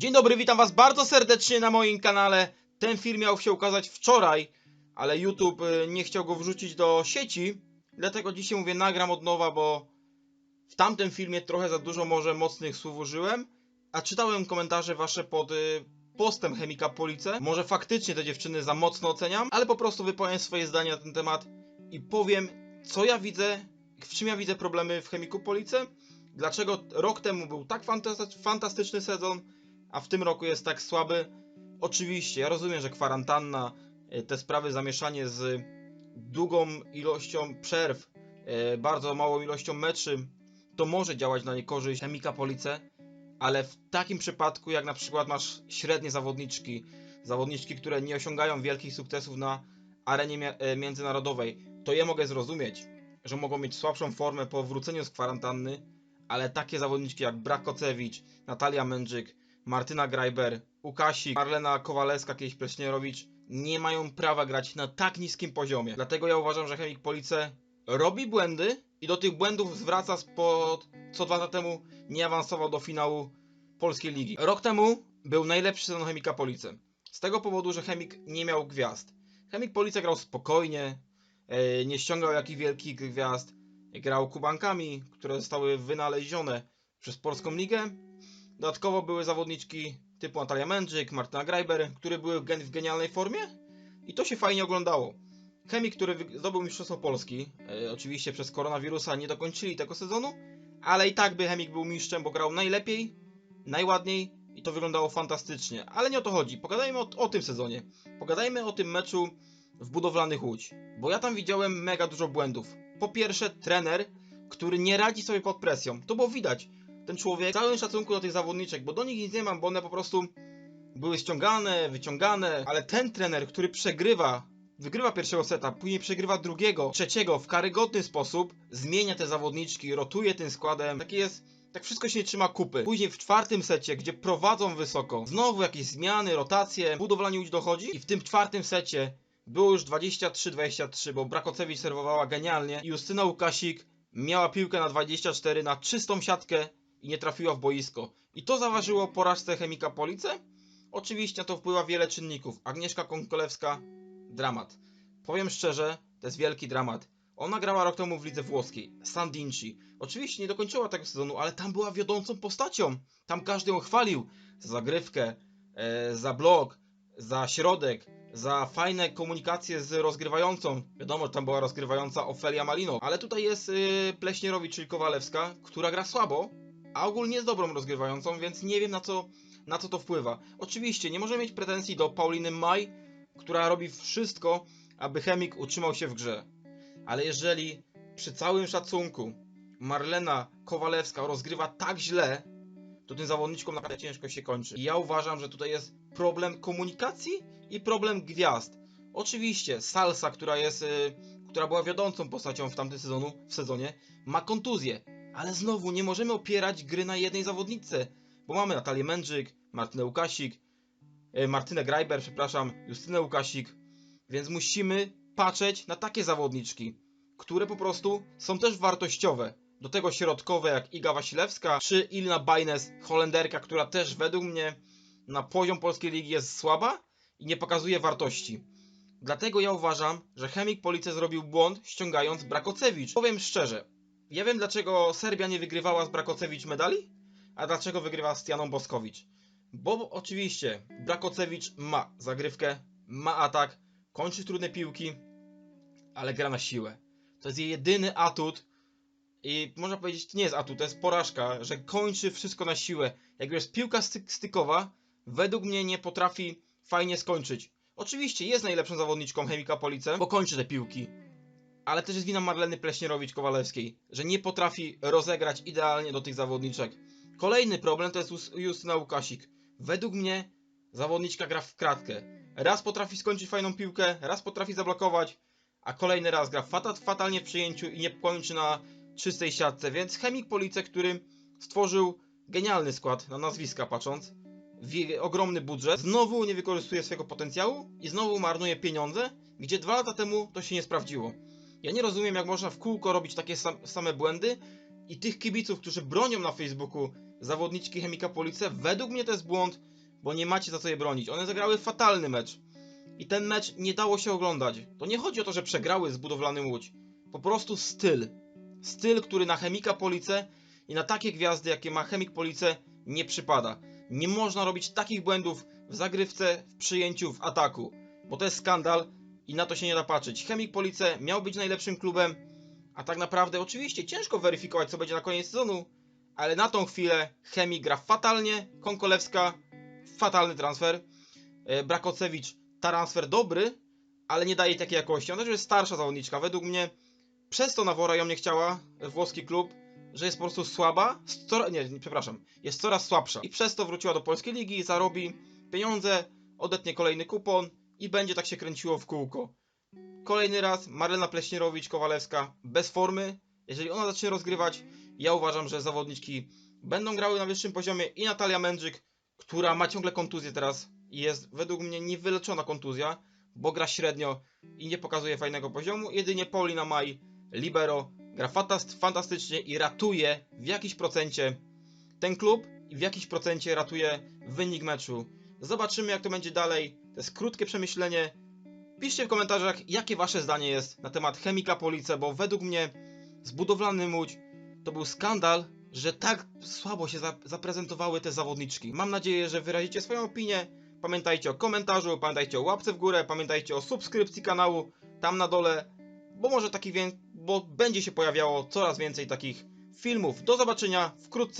Dzień dobry, witam was bardzo serdecznie na moim kanale. Ten film miał się ukazać wczoraj, ale YouTube y, nie chciał go wrzucić do sieci. Dlatego dzisiaj mówię nagram od nowa, bo w tamtym filmie trochę za dużo może mocnych słów użyłem. A czytałem komentarze wasze pod y, postem Chemika Police. Może faktycznie te dziewczyny za mocno oceniam, ale po prostu wypowiem swoje zdanie na ten temat i powiem, co ja widzę, w czym ja widzę problemy w Chemiku Police. Dlaczego rok temu był tak fantasty- fantastyczny sezon, a w tym roku jest tak słaby. Oczywiście, ja rozumiem, że kwarantanna, e, te sprawy, zamieszanie z długą ilością przerw, e, bardzo małą ilością meczy, to może działać na niekorzyść Chemika Police, ale w takim przypadku, jak na przykład masz średnie zawodniczki, zawodniczki, które nie osiągają wielkich sukcesów na arenie e, międzynarodowej, to je mogę zrozumieć, że mogą mieć słabszą formę po wróceniu z kwarantanny, ale takie zawodniczki jak Brakocewicz, Natalia Mędrzyk, Martyna Grajber, Łukasik, Marlena Kowalewska, kiedyś Pleśnierowicz nie mają prawa grać na tak niskim poziomie. Dlatego ja uważam, że Chemik Police robi błędy i do tych błędów zwraca spod co dwa lata temu nie awansował do finału Polskiej Ligi. Rok temu był najlepszy sezon Chemika Police. Z tego powodu, że Chemik nie miał gwiazd. Chemik Police grał spokojnie, e, nie ściągał jakichś wielkich gwiazd, grał kubankami, które zostały wynalezione przez Polską Ligę Dodatkowo były zawodniczki typu Natalia Mędrzyk, Martyna Grajber, które były w genialnej formie i to się fajnie oglądało. Chemik, który zdobył Mistrzostwo Polski, e, oczywiście przez koronawirusa nie dokończyli tego sezonu, ale i tak by Chemik był mistrzem, bo grał najlepiej, najładniej i to wyglądało fantastycznie. Ale nie o to chodzi. Pogadajmy o, o tym sezonie. Pogadajmy o tym meczu w budowlanych Łódź, bo ja tam widziałem mega dużo błędów. Po pierwsze, trener, który nie radzi sobie pod presją. To było widać ten człowiek, całym szacunku do tych zawodniczek, bo do nich nic nie mam, bo one po prostu były ściągane, wyciągane, ale ten trener, który przegrywa, wygrywa pierwszego seta, później przegrywa drugiego, trzeciego w karygodny sposób, zmienia te zawodniczki, rotuje tym składem, takie jest, tak wszystko się nie trzyma kupy. Później w czwartym secie, gdzie prowadzą wysoko, znowu jakieś zmiany, rotacje, budowlanie już dochodzi i w tym czwartym secie było już 23-23, bo Brakocewicz serwowała genialnie. Justyna Łukasik miała piłkę na 24 na czystą siatkę i nie trafiła w boisko. I to zaważyło porażce Chemika Police? Oczywiście na to wpływa wiele czynników. Agnieszka Konkolewska, dramat. Powiem szczerze, to jest wielki dramat. Ona grała rok temu w lidze włoskiej, San Dinci. Oczywiście nie dokończyła tego sezonu, ale tam była wiodącą postacią. Tam każdy ją chwalił za zagrywkę, e, za blok, za środek, za fajne komunikacje z rozgrywającą. Wiadomo, że tam była rozgrywająca Ofelia Malino, ale tutaj jest y, Pleśnierowicz, czyli Kowalewska, która gra słabo, a ogólnie jest dobrą rozgrywającą, więc nie wiem na co, na co to wpływa. Oczywiście nie możemy mieć pretensji do Pauliny Maj, która robi wszystko, aby Chemik utrzymał się w grze. Ale jeżeli przy całym szacunku Marlena Kowalewska rozgrywa tak źle, to tym zawodniczkom naprawdę ciężko się kończy. I ja uważam, że tutaj jest problem komunikacji i problem gwiazd. Oczywiście Salsa, która jest, y, która była wiodącą postacią w tamtym sezonu, w sezonie, ma kontuzję. Ale znowu nie możemy opierać gry na jednej zawodniczce, bo mamy Natalię Mędrzyk, Martynę Łukasik, e, Martynę Grajber, przepraszam, Justynę Łukasik, więc musimy patrzeć na takie zawodniczki, które po prostu są też wartościowe. Do tego środkowe jak Iga Wasilewska czy Ilna Bajnes, Holenderka, która też według mnie na poziom polskiej ligi jest słaba i nie pokazuje wartości. Dlatego ja uważam, że Chemik Police zrobił błąd ściągając Brakocewicz. Powiem szczerze, ja wiem dlaczego Serbia nie wygrywała z Brakocewicz medali, a dlaczego wygrywa z Tianą Boskowicz. Bo oczywiście Brakocewicz ma zagrywkę, ma atak, kończy trudne piłki, ale gra na siłę. To jest jej jedyny atut i można powiedzieć, to nie jest atut, to jest porażka, że kończy wszystko na siłę. Jak jest piłka styk stykowa, według mnie nie potrafi fajnie skończyć. Oczywiście jest najlepszą zawodniczką Chemika Police, bo kończy te piłki, ale też jest wina Marleny Pleśnierowicz-Kowalewskiej, że nie potrafi rozegrać idealnie do tych zawodniczek. Kolejny problem to jest Jus- Justyna Łukasik. Według mnie zawodniczka gra w kratkę. Raz potrafi skończyć fajną piłkę, raz potrafi zablokować, a kolejny raz gra fata fatalnie w przyjęciu i nie kończy na czystej siatce, więc Chemik Police, który stworzył genialny skład, na nazwiska patrząc, ogromny budżet, znowu nie wykorzystuje swojego potencjału i znowu marnuje pieniądze, gdzie dwa lata temu to się nie sprawdziło. Ja nie rozumiem, jak można w kółko robić takie sam, same błędy i tych kibiców, którzy bronią na Facebooku zawodniczki Chemika Police. Według mnie to jest błąd, bo nie macie za co je bronić. One zagrały fatalny mecz. I ten mecz nie dało się oglądać. To nie chodzi o to, że przegrały z budowlanym Łódź. Po prostu styl. Styl, który na Chemika Police i na takie gwiazdy, jakie ma Chemik Police, nie przypada. Nie można robić takich błędów w zagrywce, w przyjęciu, w ataku. Bo to jest skandal i na to się nie da patrzeć. Chemik Police miał być najlepszym klubem, a tak naprawdę oczywiście ciężko weryfikować, co będzie na koniec sezonu, ale na tą chwilę Chemik gra fatalnie, Konkolewska fatalny transfer, e, Brakocewicz transfer dobry, ale nie daje takiej jakości. Ona też jest starsza zawodniczka. Według mnie przez to Nawora ją nie chciała, włoski klub, że jest po prostu słaba, nie, przepraszam, jest coraz słabsza. I przez to wróciła do polskiej ligi, zarobi pieniądze, odetnie kolejny kupon i będzie tak się kręciło w kółko. Kolejny raz Marlena Pleśnierowicz-Kowalewska bez formy. Jeżeli ona zacznie rozgrywać, ja uważam, że zawodniczki będą grały na wyższym poziomie i Natalia Mędrzyk, która ma ciągle kontuzję teraz i jest według mnie niewyleczona kontuzja, bo gra średnio i nie pokazuje fajnego poziomu. Jedynie Paulina Maj, libero, gra fantast- fantastycznie i ratuje w jakiś procencie ten klub i w jakiś procencie ratuje wynik meczu. Zobaczymy jak to będzie dalej. To jest krótkie przemyślenie. Piszcie w komentarzach, jakie wasze zdanie jest na temat Chemika Police, bo według mnie z budowlanym Łódź to był skandal, że tak słabo się za- zaprezentowały te zawodniczki. Mam nadzieję, że wyrazicie swoją opinię. Pamiętajcie o komentarzu, pamiętajcie o łapce w górę, pamiętajcie o subskrypcji kanału tam na dole, bo może taki bo będzie się pojawiało coraz więcej takich filmów. Do zobaczenia wkrótce.